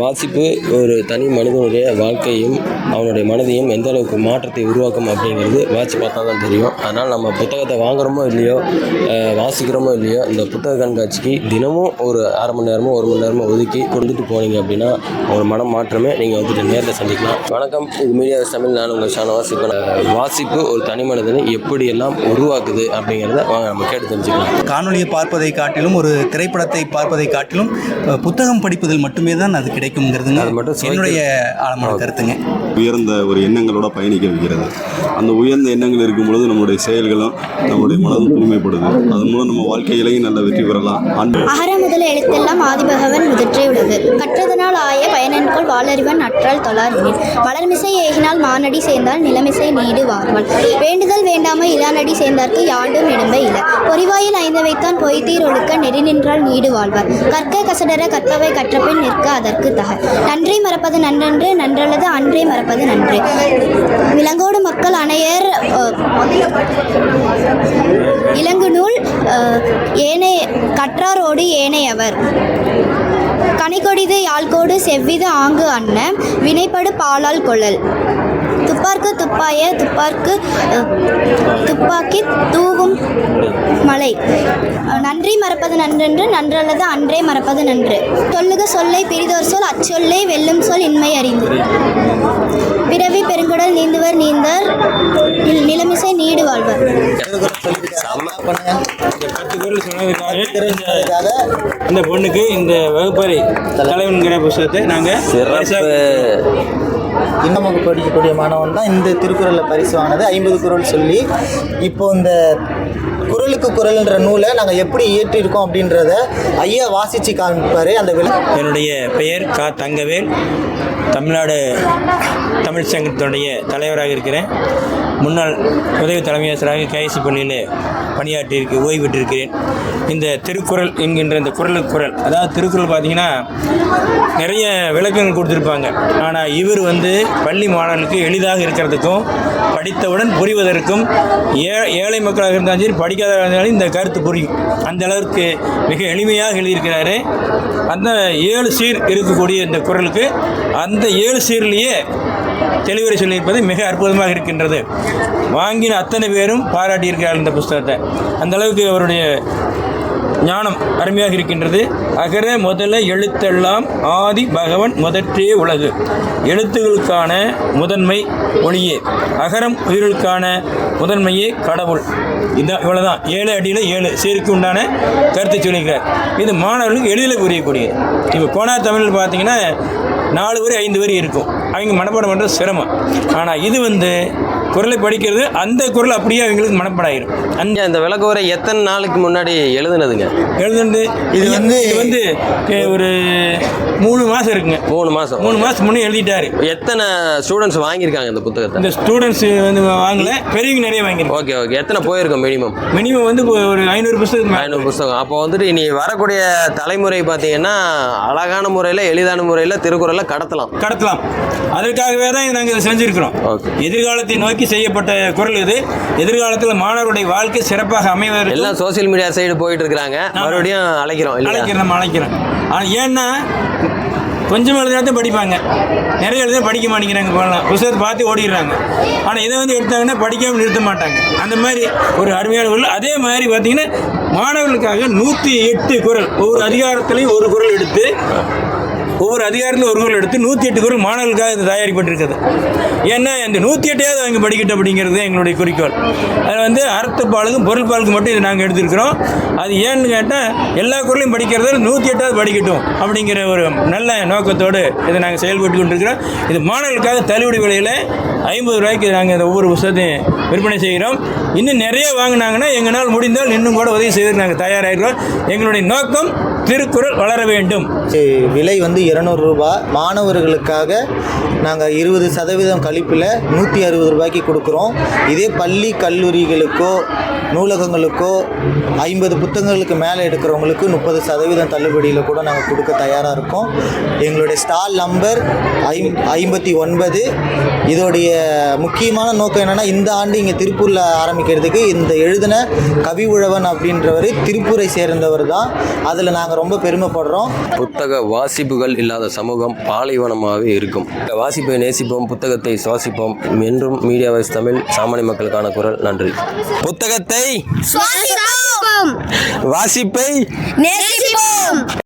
வாசிப்பு ஒரு தனி மனிதனுடைய வாழ்க்கையும் அவனுடைய மனதையும் எந்த அளவுக்கு மாற்றத்தை உருவாக்கும் அப்படிங்கிறது வாசி பார்த்தா தான் தெரியும். அதனால் நம்ம புத்தகத்தை வாங்குறோமோ இல்லையோ வாசிக்கிறோமோ இல்லையோ இந்த புத்தக கண்காட்சிக்கு தினமும் ஒரு அரை மணி நேரமோ ஒரு மணி நேரமோ ஒதுக்கி கொண்டுட்டு போனீங்க அப்படின்னா ஒரு மனம் மாற்றமே நீங்கள் வந்துட்டு நேரில் சந்திக்கலாம். வணக்கம். இது மீடியா தமிழ். நான் உங்கள் ஷானவாஸ். இப்போ வாசிப்பு ஒரு தனி மனிதனை எப்படியெல்லாம் உருவாக்குது அப்படிங்கிறத வாங்க நம்ம கேட்டு தெரிஞ்சுக்கலாம். காணொலியை பார்ப்பதை காட்டிலும் ஒரு திரைப்படத்தை பார்ப்பதை காட்டிலும் புத்தகம் படிப்பதில் மட்டுமே தான் அது கிடைக்குங்கிறதுங்க அது மட்டும் சுவைக்கு- என்னுடைய ஆழமான கருத்துங்க. உயர்ந்த ஒரு எண்ணங்களோட பயணிக்க வைக்கிறது. அந்த உயர்ந்த எண்ணங்கள் இருக்கும் பொழுது நம்முடைய செயல்களும் நம்முடைய மனதும் தூய்மைப்படுது. அதன் மூலம் நம்ம வாழ்க்கையிலையும் நல்ல வெற்றி பெறலாம். அகர முதல எழுத்தெல்லாம் ஆதிபகவன் முதற்றே உலகு. கற்றதனால் ஆய பயனன்கொள் வாளறிவன் அற்றால் தொழாரினின் மலர்மிசை ஏகினால் மானடி சேர்ந்தால் நிலமிசை நீடு வாழ்வாள் வேண்டுதல் வேண்டாமை இளானடி சேர்ந்தார்க்கு யாண்டும் இடும்பை இல பொறிவாயில் ஐந்து வைத்தான் பொய்தீர் ஒழுக்க நெறி நின்றால் நீடு வாழ்வார். கற்க கசடர கற்பவை கற்றபின் நிற்க அதற்கு தக நன்றி மறப்பது நன்றன்று நன்றல்லது அன்றே மறப்பது நன்று. விலங்கோடு மக்கள் அணையர் இலங்கு நூல் ஏனைய ஏனை கற்றாரோடு ஏனையவர் கனிகொடிது யாழ்கோடு செவ்விது ஆங்கு அன்ன வினைப்படு பாலால் கொள்ளல் துப்பார்க்கு துப்பாய துப்பார்க்கு துப்பாக்கி தூவும் மலை. நன்றி மறப்பது நன்றென்று நன்றல்லது அன்றே மறப்பது நன்று. சொல்லுக சொல்லை பிரிதோர் சொல் அச்சொல்லை வெல்லும் சொல் இன்மை அறிந்து. பிறவி பெருங்குடல் நீந்துவர் நீந்தர் நில- நிலமிசை நீடு வாழ்வர். இந்த பொண்ணுக்கு இந்த வகுப்பறை தலைவன்கிற புஸ்தகத்தை நாங்கள் சிறப்பு. இன்னும் வகுப்பு படிக்கக்கூடிய மாணவன் தான் இந்த திருக்குறளில் பரிசு வாங்கினது ஐம்பது குறள் சொல்லி இப்போ இந்த குறளுக்கு குரல்ன்ற நூலை நாங்கள் எப்படி இயற்றியிருக்கோம் அப்படின்றத ஐயா வாசித்து காமிப்பார். அந்த விழா என்னுடைய பெயர் கா தங்கவேல். தமிழ்நாடு தமிழ் சங்கத்தினுடைய தலைவராக இருக்கிறேன். முன்னாள் உதவி தலைமை கேஎஸ்சி பள்ளியில் பணியாற்றியிருக்கு ஓய்வு பெற்றிருக்கிறேன் இந்த திருக்குறள் என்கின்ற இந்த குரலுக்கு குரல் அதாவது திருக்குறள் பார்த்தீங்கன்னா நிறைய விளக்கங்கள் கொடுத்துருப்பாங்க. ஆனால் இவர் வந்து பள்ளி மாணவர்களுக்கு எளிதாக இருக்கிறதுக்கும் படித்தவுடன் புரிவதற்கும் ஏ ஏழை மக்களாக இருந்தாலும் சரி படி இருந்தாலும் இந்த கருத்து புரியும் அந்த அளவிற்கு மிக எளிமையாக எழுதியிருக்கிறாரு. அந்த ஏழு சீர் இருக்கக்கூடிய இந்த குரலுக்கு அந்த ஏழு சீர்லேயே தெளிவுரை சொல்லியிருப்பது மிக அற்புதமாக இருக்கின்றது. வாங்கின அத்தனை பேரும் பாராட்டியிருக்கிறார் இந்த புஸ்தகத்தை. அந்த அளவுக்கு அவருடைய ஞானம் அருமையாக இருக்கின்றது. அகர முதல எழுத்தெல்லாம் ஆதி பகவன் முதற்றே உலகு. எழுத்துகளுக்கான முதன்மை ஒளியே. அகரம் உயிர்களுக்கான முதன்மையே கடவுள். இதான் இவ்வளோதான் ஏழு அடியில் ஏழு சீருக்கு உண்டான கருத்தை சொல்லியிருக்கார் இது மாணவர்களுக்கு எளிதில் புரியக்கூடியது. இப்போ கோனா தமிழில் பார்த்தீங்கன்னா நாலு வரி ஐந்து வரி இருக்கும். அவங்க மனப்பாடம் பண்ணுறது சிரமம். ஆனால் இது வந்து குரலை படிக்கிறது அந்த குரல் அப்படியே அவங்களுக்கு மனப்பாடம் ஆயிரும் அந்த அந்த விளக்க உரை எத்தனை நாளைக்கு முன்னாடி எழுதுனதுங்க? எழுதுண்டு இது வந்து- இது வந்து ஒரு மூணு மாதம் இருக்குங்க. மூணு மாதம் மூணு மாதம் முன்னே எழுதிட்டாரு. எத்தனை ஸ்டூடெண்ட்ஸ் வாங்கியிருக்காங்க இந்த புத்தகத்தை? இந்த ஸ்டூடெண்ட்ஸ் வந்து வாங்கல பெரியவங்க நிறைய வாங்கியிருக்கோம் ஓகே ஓகே. எத்தனை போயிருக்கோம் மினிமம் மினிமம் வந்து ஒரு ஐநூறு புத்தகம். ஐநூறு புத்தகம். அப்போ வந்துட்டு இனி வரக்கூடிய தலைமுறை பார்த்தீங்கன்னா அழகான முறையில் எளிதான முறையில் திருக்குறளை கடத்தலாம். கடத்தலாம். அதற்காகவே தான் நாங்கள் செஞ்சுருக்கிறோம். ஓகே. எதிர்காலத்தை நோக்கி செய்யப்பட்ட குரல் இது. எதிர்காலத்தில் மாணவருடைய வாழ்க்கை சிறப்பாக அமைவதற்கு எல்லாம் சோஷியல் மீடியா சைடு போயிட்டு இருக்கிறாங்க. மறுபடியும் அழைக்கிறோம் அழைக்கிறோம் நம்ம அழைக்கிறோம். ஆனால் ஏன்னா கொஞ்சம் எழுதினா தான் படிப்பாங்க. நிறைய எழுதினா படிக்க மாட்டேங்கிறாங்க போகலாம் புத்தகத்தை பார்த்து ஓடிடுறாங்க. ஆனால் இதை வந்து எடுத்தாங்கன்னா படிக்காமல் நிறுத்த மாட்டாங்க. அந்த மாதிரி ஒரு அருமையான குரல். அதே மாதிரி பார்த்தீங்கன்னா மாணவர்களுக்காக நூற்றி எட்டு குரல். ஒவ்வொரு அதிகாரத்திலையும் ஒரு குரல் எடுத்து ஒவ்வொரு அதிகாரத்தில் ஒரு குரல் எடுத்து நூற்றி எட்டு குரல் மாணவர்களுக்காக இது தயாரிப்பட்டிருக்குது ஏன்னா இந்த நூற்றி எட்டையாவது அவங்க படிக்கட்டும் அப்படிங்கிறது எங்களுடைய குறிக்கோள். அது வந்து அறத்துப்பாலுக்கும் பொருள்பாலுக்கும் பொருள் மட்டும் இது நாங்கள் எடுத்திருக்கிறோம். அது ஏன்னு கேட்டால் எல்லா குரலையும் படிக்கிறத நூற்றி எட்டாவது படிக்கட்டும் அப்படிங்கிற ஒரு நல்ல நோக்கத்தோடு இதை நாங்கள் செயல்பட்டு கொண்டிருக்கிறோம். இது மாணவர்களுக்காக தள்ளுபடி விலையில் ஐம்பது ரூபாய்க்கு நாங்கள் இந்த ஒவ்வொரு புத்தகத்தையும் விற்பனை செய்கிறோம். இன்னும் நிறைய வாங்கினாங்கன்னா எங்களால் முடிந்தால் இன்னும் கூட உதவி செய்வதற்கு நாங்கள் தயாராகிறோம். எங்களுடைய நோக்கம் திருக்குறள் வளர வேண்டும். விலை வந்து இருநூறு ரூபாய் மாணவர்களுக்காக நாங்கள் இருபது சதவீதம் கழிப்பில் நூற்றி அறுபது ரூபாய்க்கு கொடுக்குறோம். இதே பள்ளி கல்லூரிகளுக்கோ நூலகங்களுக்கோ ஐம்பது புத்தகங்களுக்கு மேலே எடுக்கிறவங்களுக்கு முப்பது சதவீதம் தள்ளுபடியில் கூட நாங்கள் கொடுக்க தயாராக இருக்கோம். எங்களுடைய ஸ்டால் நம்பர் ஐ ஐம்பத்தி ஒன்பது. இதோடைய முக்கியமான நோக்கம் என்னென்னா இந்த ஆண்டு இங்கே திருப்பூரில் ஆரம்பிக்கிறதுக்கு இந்த எழுதின கவி உழவன் அப்படின்றவர் திருப்பூரை சேர்ந்தவர் தான் அதில் நாங்கள் நாங்கள் ரொம்ப பெருமைப்படுறோம். புத்தக வாசிப்புகள் இல்லாத சமூகம் பாலைவனமாகவே இருக்கும். வாசிப்பை நேசிப்போம் புத்தகத்தை சுவாசிப்போம். என்றும் மீடியா வாய்ஸ் தமிழ் சாமானிய மக்களுக்கான குரல். நன்றி. புத்தகத்தை வாசிப்பை நேசிப்போம்.